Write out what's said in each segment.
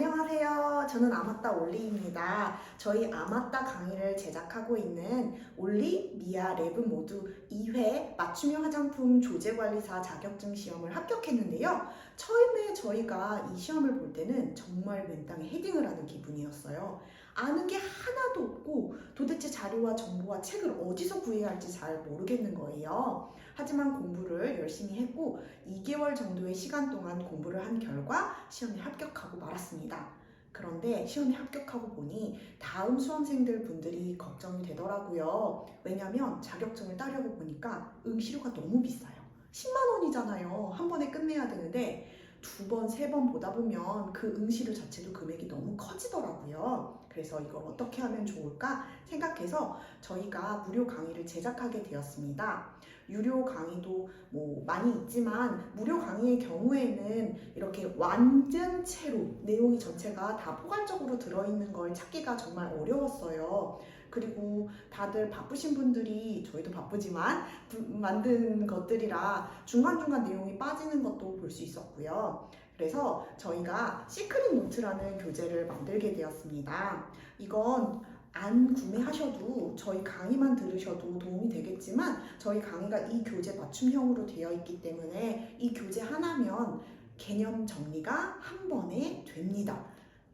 안녕하세요. 저는 아마따 올리입니다. 저희 아마따 강의를 제작하고 있는 올리, 미아, 레브 모두 2회 맞춤형 화장품 조제관리사 자격증 시험을 합격했는데요. 처음에 저희가 이 시험을 볼 때는 정말 맨땅에 헤딩을 하는 기분이었어요. 아는 게 하나도 없고 도대체 자료와 정보와 책을 어디서 구해야 할지 잘 모르겠는 거예요. 하지만 공부를 열심히 했고 2개월 정도의 시간 동안 공부를 한 결과 시험에 합격하고 말았습니다. 그런데 시험에 합격하고 보니 다음 수험생들 분들이 걱정이 되더라고요. 왜냐면 자격증을 따려고 보니까 응시료가 너무 비싸요. 10만 원이잖아요. 한 번에 끝내야 되는데 두 번, 세 번 보다 보면 그 응시료 자체도 금액이 너무 커지더라고요. 그래서 이걸 어떻게 하면 좋을까 생각해서 저희가 무료 강의를 제작하게 되었습니다. 유료 강의도 뭐 많이 있지만 무료 강의의 경우에는 이렇게 완전체로 내용이 전체가 다 포괄적으로 들어있는 걸 찾기가 정말 어려웠어요. 그리고 다들 바쁘신 분들이 저희도 바쁘지만 부- 만든 것들이라 중간중간 내용이 빠지는 것도 볼 수 있었고요. 그래서 저희가 시크릿 노트라는 교재를 만들게 되었습니다. 이건 안 구매하셔도 저희 강의만 들으셔도 도움이 되겠지만 저희 강의가 이 교재 맞춤형으로 되어 있기 때문에 이 교재 하나면 개념 정리가 한 번에 됩니다.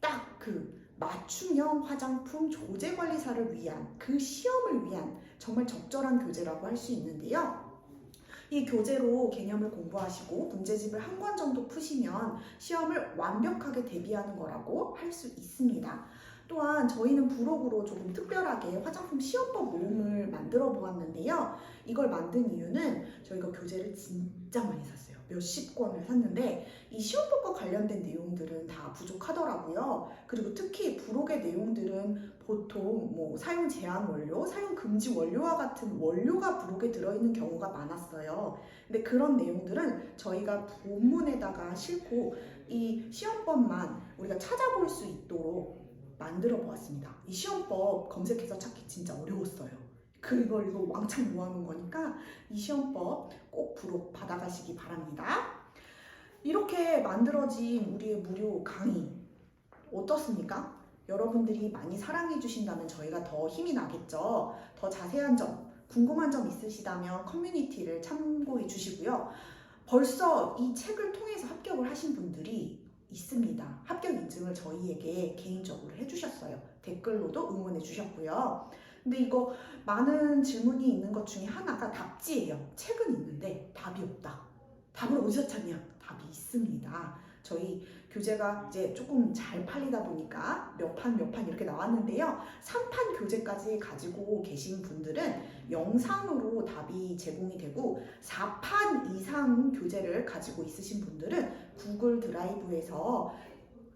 딱 그 맞춤형 화장품 조제 관리사를 위한 그 시험을 위한 정말 적절한 교재라고 할 수 있는데요. 이 교재로 개념을 공부하시고 문제집을 한 권 정도 푸시면 시험을 완벽하게 대비하는 거라고 할 수 있습니다. 또한 저희는 부록으로 조금 특별하게 화장품 시험법 모음을 만들어 보았는데요. 이걸 만든 이유는 저희가 교재를 진짜 많이 샀어요. 몇십 권을 샀는데 이 시험법과 관련된 내용들은 다 부족하더라고요. 그리고 특히 부록의 내용들은 보통 뭐 사용 제한 원료, 사용 금지 원료와 같은 원료가 부록에 들어있는 경우가 많았어요. 근데 그런 내용들은 저희가 본문에다가 싣고 이 시험법만 우리가 찾아볼 수 있도록 만들어 보았습니다. 이 시험법 검색해서 찾기 진짜 어려웠어요. 그걸 이거 왕창 모아놓은 거니까 이 시험법 꼭 부록 받아가시기 바랍니다. 이렇게 만들어진 우리의 무료 강의 어떻습니까? 여러분들이 많이 사랑해 주신다면 저희가 더 힘이 나겠죠. 더 자세한 점, 궁금한 점 있으시다면 커뮤니티를 참고해 주시고요. 벌써 이 책을 통해서 합격을 하신 분들이 있습니다. 합격 인증을 저희에게 개인적으로 해주셨어요. 댓글로도 응원해 주셨고요. 근데 이거 많은 질문이 있는 것 중에 하나가 답지예요. 책은 있는데 답이 없다. 답을 어디서 찾냐? 답이 있습니다. 저희 교재가 이제 조금 잘 팔리다 보니까 몇 판 몇 판 이렇게 나왔는데요. 3판 교재까지 가지고 계신 분들은 영상으로 답이 제공이 되고 4판 이상 교재를 가지고 있으신 분들은 구글 드라이브에서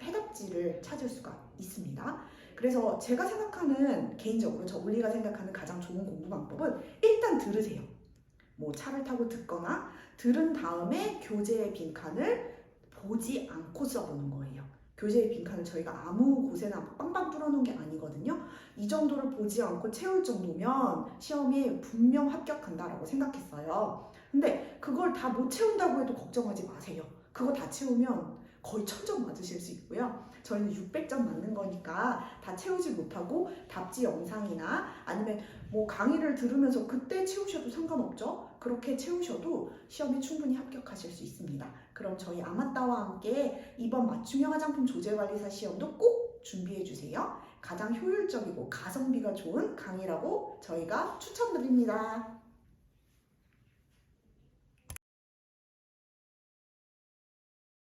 해답지를 찾을 수가 있습니다. 그래서 제가 생각하는 개인적으로 저 올리가 생각하는 가장 좋은 공부 방법은 일단 들으세요. 뭐 차를 타고 듣거나 들은 다음에 교재의 빈칸을 보지 않고 써보는 거예요. 교재의 빈칸을 저희가 아무 곳에나 빵빵 뚫어놓은 게 아니거든요. 이 정도를 보지 않고 채울 정도면 시험에 분명 합격한다라고 생각했어요. 근데 그걸 다 못 채운다고 해도 걱정하지 마세요. 그거 다 채우면 거의 천점 맞으실 수 있고요. 저희는 600점 맞는 거니까 다 채우지 못하고 답지 영상이나 아니면 뭐 강의를 들으면서 그때 채우셔도 상관없죠. 그렇게 채우셔도 시험에 충분히 합격하실 수 있습니다. 그럼 저희 아마따와 함께 이번 맞춤형 화장품 조제관리사 시험도 꼭 준비해 주세요. 가장 효율적이고 가성비가 좋은 강의라고 저희가 추천드립니다.